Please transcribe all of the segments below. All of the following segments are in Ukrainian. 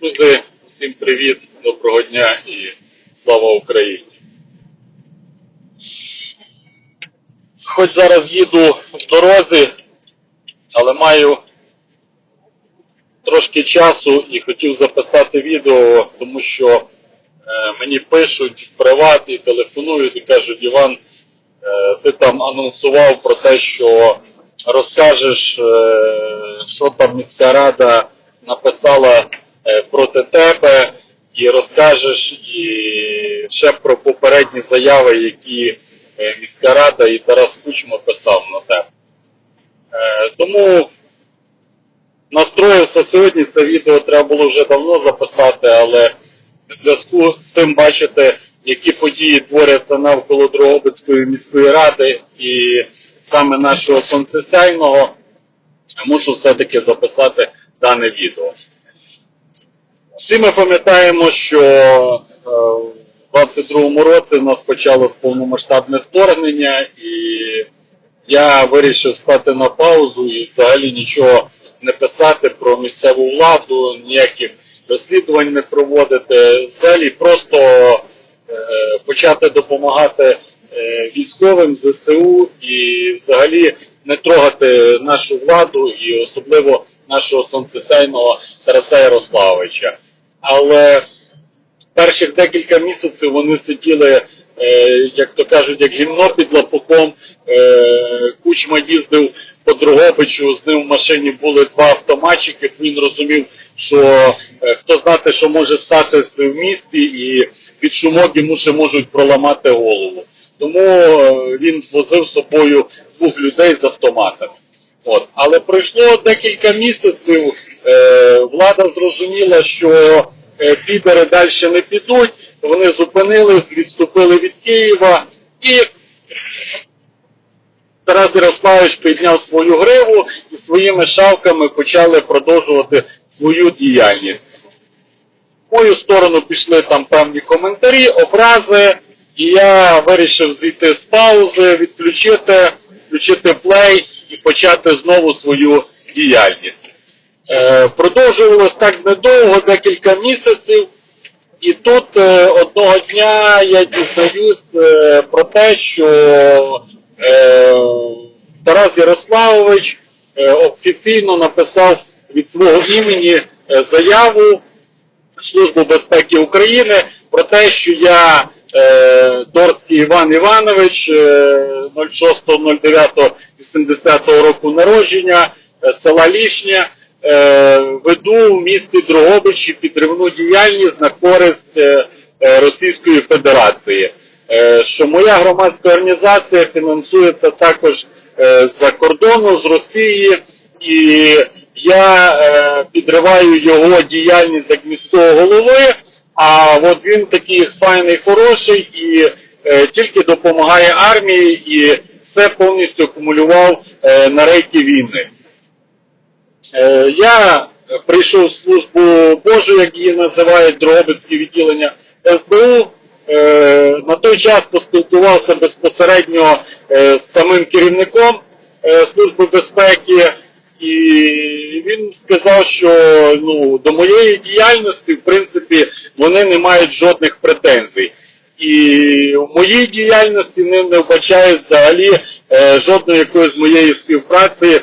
Друзі, всім привіт, доброго дня і слава Україні. Хоч зараз їду в дорозі, але маю трошки часу і хотів записати відео, тому що е, мені пишуть в приват і телефонують і кажуть, Іван, е, ти там анонсував про те, що розкажеш, е, що там міська рада написала проти тебе, і розкажеш і ще про попередні заяви, які е, міська рада і Тарас Кучма писав на тебе. Е, Тому настроївся сьогодні, це відео треба було вже давно записати, але в зв'язку з тим бачите, які події творяться навколо Дрогобицької міської ради і саме нашого концесійного, мушу все-таки записати дане відео. Всі ми пам'ятаємо, що е, в 22-му році в нас почалось повномасштабне вторгнення, і я вирішив стати на паузу і взагалі нічого не писати про місцеву владу, ніяких розслідувань не проводити. Взагалі просто е, почати допомагати е, військовим ЗСУ і взагалі не трогати нашу владу і особливо нашого сонцесейного Тараса Ярославовича. Але перших декілька місяців вони сиділи, е, як то кажуть, як гімно під лапуком. Е, Кучма їздив по Дрогобичу, з ним в машині були два автоматчики. Він розумів, що е, хто знати, що може статись в місті, і під шумок йому ще можуть проламати голову. Тому він возив з собою двох людей з автоматами. От. Але пройшло декілька місяців, влада зрозуміла, що е, підери далі не підуть, вони зупинились, відступили від Києва і Тарас Ярославович підняв свою гриву і своїми шавками почали продовжувати свою діяльність. В мою сторону пішли там певні коментарі, образи, і я вирішив зійти з паузи, відключити, включити плей і почати знову свою діяльність. Е, продовжувалось так недовго, декілька місяців. І тут е, одного дня я дізнаюсь е, про те, що Тарас Ярославович офіційно написав від свого імені заяву Службу безпеки України про те, що я Дорський Іван Іванович е, 06.09.80 року народження села Лішня веду в місті Дрогобичі підривну діяльність на користь е, е, Російської Федерації. Е, що моя громадська організація фінансується також е, з-за кордону, з Росії, і я е, підриваю його діяльність як міського голови, а от він такий файний, хороший і е, тільки допомагає армії і все повністю акумулював е, на рейки війни. Е, я прийшов в службу Божу, як її називають, Дрогобицьке відділення СБУ. Е, На той час поспілкувався безпосередньо е, з самим керівником Служби безпеки, і він сказав, що ну, до моєї діяльності, в принципі, вони не мають жодних претензій. І в моїй діяльності не, не вбачають взагалі жодної якоїсь моєї співпраці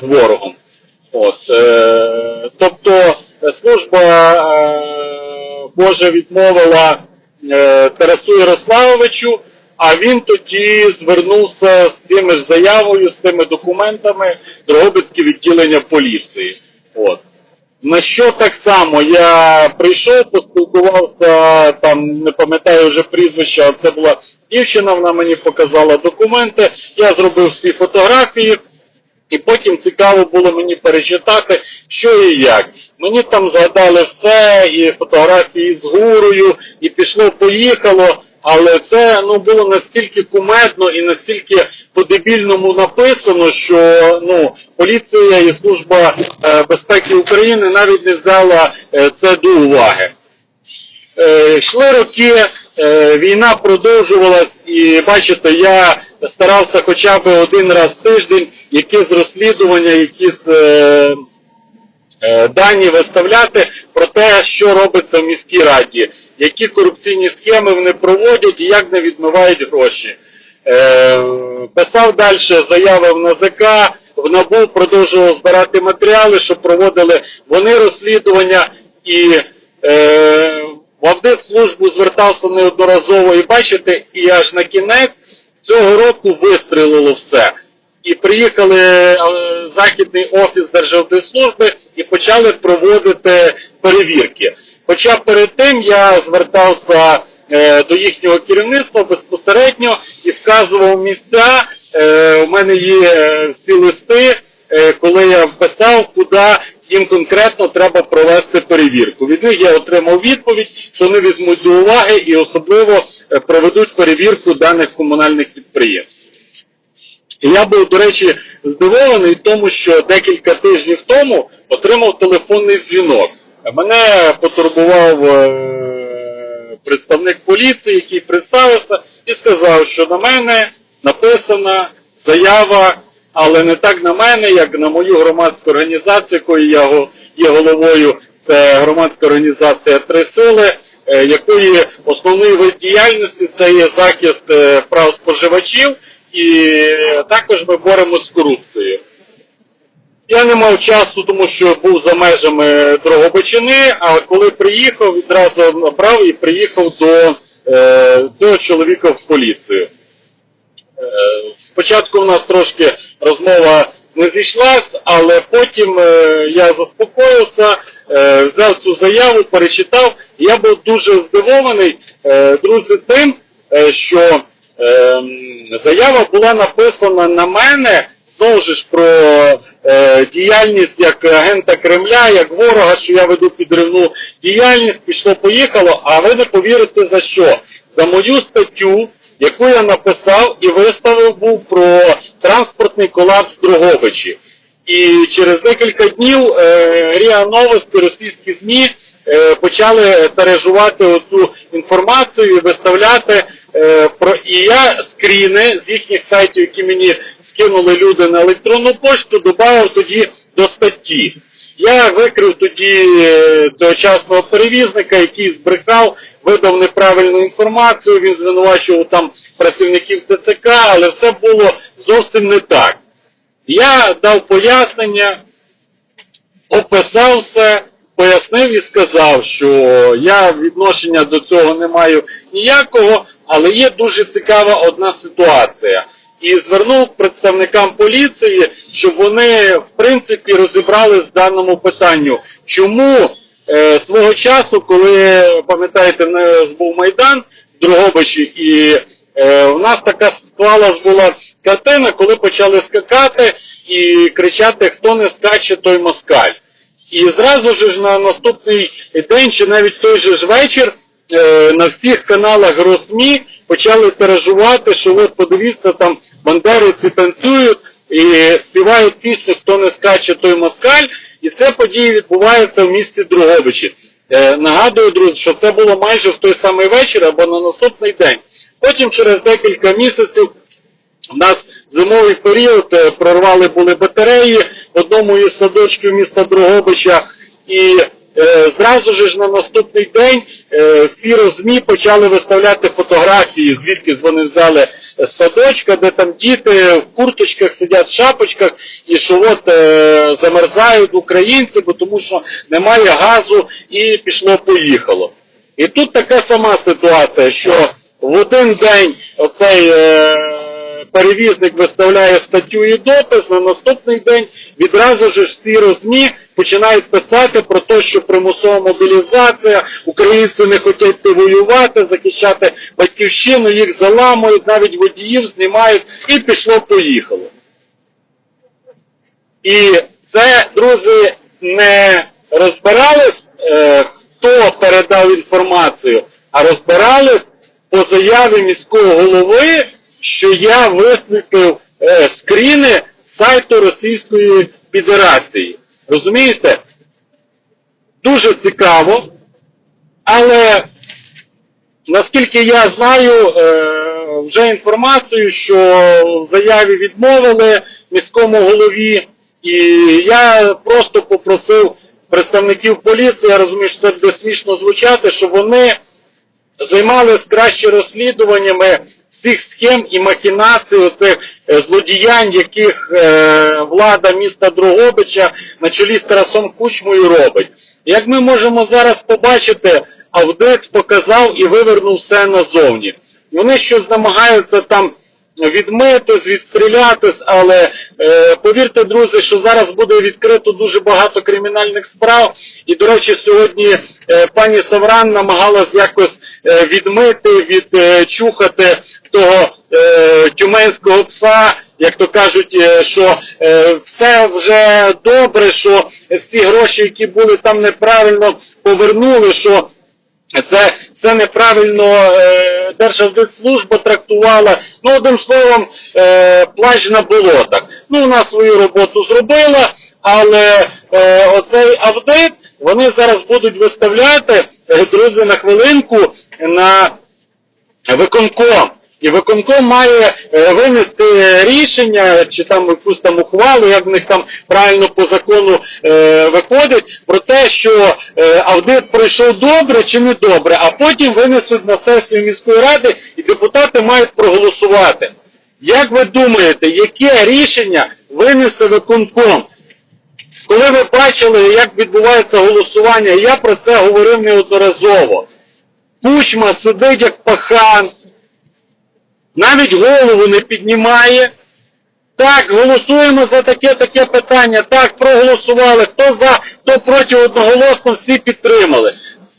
з ворогом. От, е, тобто служба е, Божа відмовила е, Тарасу Ярославовичу, а він тоді звернувся з цими ж заявою, з тими документами Дрогобицьке відділення поліції. От. На що так само я прийшов, поспілкувався, там не пам'ятаю вже прізвище, а це була дівчина, вона мені показала документи, я зробив всі фотографії, і потім цікаво було мені перечитати, що і як. Мені там згадали все, і фотографії з гурою, і пішло-поїхало. Але це ну було настільки кумедно і настільки по-дебільному написано, що ну поліція і служба е, безпеки України навіть не взяла е, це до уваги. Е, йшли роки, війна продовжувалась, і бачите, я старався хоча б один раз в тиждень якісь розслідування, якісь е, е, дані виставляти про те, що робиться в міській раді, які корупційні схеми вони проводять і як не відмивають гроші. Е, писав далі заяви в НАЗК, в НАБУ продовжував збирати матеріали, що проводили вони розслідування і е, в аудитслужбу звертався неодноразово і бачите, і аж на кінець цього року вистрілило все. І приїхали е, Західний офіс Держаудитслужби і почали проводити перевірки. Хоча перед тим я звертався е, до їхнього керівництва безпосередньо і вказував місця. Е, у мене є всі листи, коли я вписав, куди їм конкретно треба провести перевірку. Від них я отримав відповідь, що вони візьмуть до уваги і особливо е, проведуть перевірку даних комунальних підприємств. Я був, до речі, здивований тому, що декілька тижнів тому отримав телефонний дзвінок. Мене потурбував е, представник поліції, який представився, і сказав, що на мене написана заява, але не так на мене, як на мою громадську організацію, якої я є головою. Це громадська організація Три сили, е, якої основний вид діяльності це є захист е, прав споживачів, і також ми боремося з корупцією. Я не мав часу, тому що був за межами Дрогобичини, а коли приїхав, відразу набрав і приїхав до е, цього чоловіка в поліцію. Е, спочатку у нас трошки розмова не зійшлась, але потім е, я заспокоївся, е, взяв цю заяву, перечитав. Я був дуже здивований, е, друзі, тим, що е, заява була написана на мене знову ж про е, діяльність як агента Кремля, як ворога, що я веду підривну діяльність, пішло, поїхало, а ви не повірите за що? За мою статтю, яку я написав і виставив був про транспортний колапс Дрогобичі. І через декілька днів е, РІА Новості, російські ЗМІ е, почали тиражувати оцю інформацію і виставляти е, про і я скріни з їхніх сайтів, які мені скинули люди на електронну пошту, додав тоді до статті. Я викрив тоді е, цьогочасного перевізника, який збрехав, видав неправильну інформацію, він звинувачував там працівників ТЦК, але все було зовсім не так. Я дав пояснення, описав все, пояснив і сказав, що я відношення до цього не маю ніякого, але є дуже цікава одна ситуація. І звернув представникам поліції, щоб вони в принципі розібрались в даному питанню. Чому е, свого часу, коли пам'ятаєте, в нас був Майдан в Дрогобичі, і е, у нас така склалась була картина, коли почали скакати і кричати, хто не скаче, той москаль. І зразу ж на наступний день, чи навіть той же ж вечір, е, на всіх каналах РосМі почали тиражувати, що от подивіться, там бандериці танцюють і співають пісню Хто не скаче, той москаль. І це події відбуваються в місті Другобичі. Е, нагадую, друзі, що це було майже в той самий вечір або на наступний день. Потім через декілька місяців у нас зимовий період е, прорвали були батареї в одному із садочків міста Дрогобича, і зразу ж на наступний день е, всі розмі почали виставляти фотографії, звідки вони взяли з садочка, де там діти в курточках сидять в шапочках, і що от е, замерзають українці, бо тому що немає газу і пішло-поїхало. І тут така сама ситуація, що в один день оцей е, перевізник виставляє статтю і допис, на наступний день відразу ж всі розмі починають писати про те, що примусова мобілізація, українці не хочуть йти воювати, захищати батьківщину, їх заламують, навіть водіїв знімають і пішло-поїхало. І це, друзі, не розбирались, е, хто передав інформацію, а розбирались по заяві міського голови, що я висвітлив е, скріни сайту Російської Федерації. Розумієте? Дуже цікаво, але наскільки я знаю, е, вже інформацію, що в заяві відмовили міському голові, і я просто попросив представників поліції, я розумію, що це буде смішно звучати, що вони займалися краще розслідуваннями всіх схем і махінацій, оцих е, злодіянь, яких е, влада міста Дрогобича на чолі з Тарасом Кучмою робить. Як ми можемо зараз побачити, аудит показав і вивернув все назовні. Вони щось намагаються там відмитись, відстрілятись, але е, повірте, друзі, що зараз буде відкрито дуже багато кримінальних справ. І, до речі, сьогодні е, пані Савран намагалась якось відмити, відчухати того е, тюменського пса, як то кажуть, е, що е, все вже добре, що всі гроші, які були там неправильно, повернули, що це все неправильно е, Держаудитслужба трактувала. Ну, одним словом, е, плач на болотах. Ну, вона свою роботу зробила, але е, оцей аудит вони зараз будуть виставляти, е, друзі, на хвилинку на виконком. І виконком має е, винести рішення, чи там якусь там ухвалу, як в них там правильно по закону е, виходить, про те, що е, аудит пройшов добре чи не добре, а потім винесуть на сесію міської ради і депутати мають проголосувати. Як ви думаєте, яке рішення винесе виконком? Коли ви бачили, як відбувається голосування, я про це говорив неодноразово. Кучма сидить як пахан, навіть голову не піднімає. Так, голосуємо за таке-таке питання. Так, проголосували. Хто за, хто проти одноголосно, всі підтримали.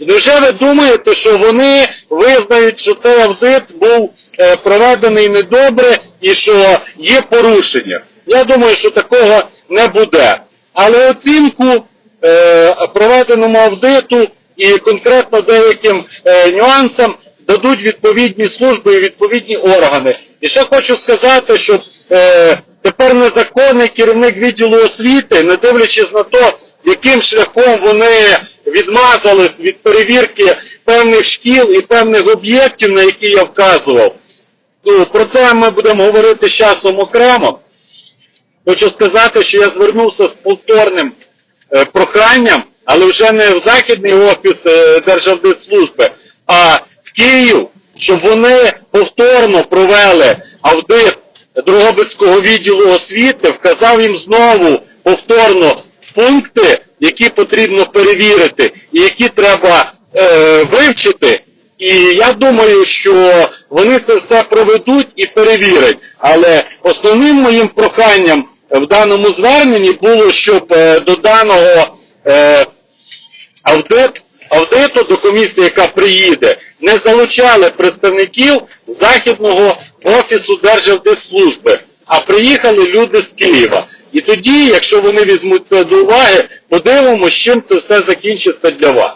Невже ви думаєте, що вони визнають, що цей аудит був е, проведений недобре і що є порушення? Я думаю, що такого не буде. Але оцінку е, проведеному аудиту і конкретно деяким е, нюансам дадуть відповідні служби і відповідні органи. І ще хочу сказати, що е, тепер незаконний керівник відділу освіти, не дивлячись на те, яким шляхом вони відмазались від перевірки певних шкіл і певних об'єктів, на які я вказував. Ну, про це ми будемо говорити з часом окремо. Хочу сказати, що я звернувся з повторним е, проханням, але вже не в Західний офіс е, Державдитслужби, а в Київ, щоб вони повторно провели аудит Дрогобицького відділу освіти, вказав їм знову повторно пункти, які потрібно перевірити і які треба е, вивчити. І я думаю, що вони це все проведуть і перевірять. Але основним моїм проханням в даному зверненні було, щоб е, до даного е, аудит, аудиту до комісії, яка приїде, не залучали представників Західного офісу Державдитслужби, а приїхали люди з Києва. І тоді, якщо вони візьмуть це до уваги, подивимося, чим це все закінчиться для вас.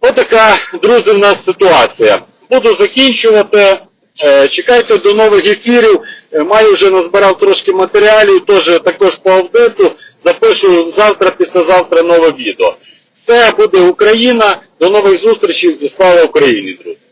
Отака, друзі, в нас ситуація. Буду закінчувати. Е, Чекайте до нових ефірів. Е, Маю вже назбирав трошки матеріалів, теж також по авдету. Запишу завтра, післязавтра нове відео. Все буде Україна. До нових зустрічей і слава Україні, друзі!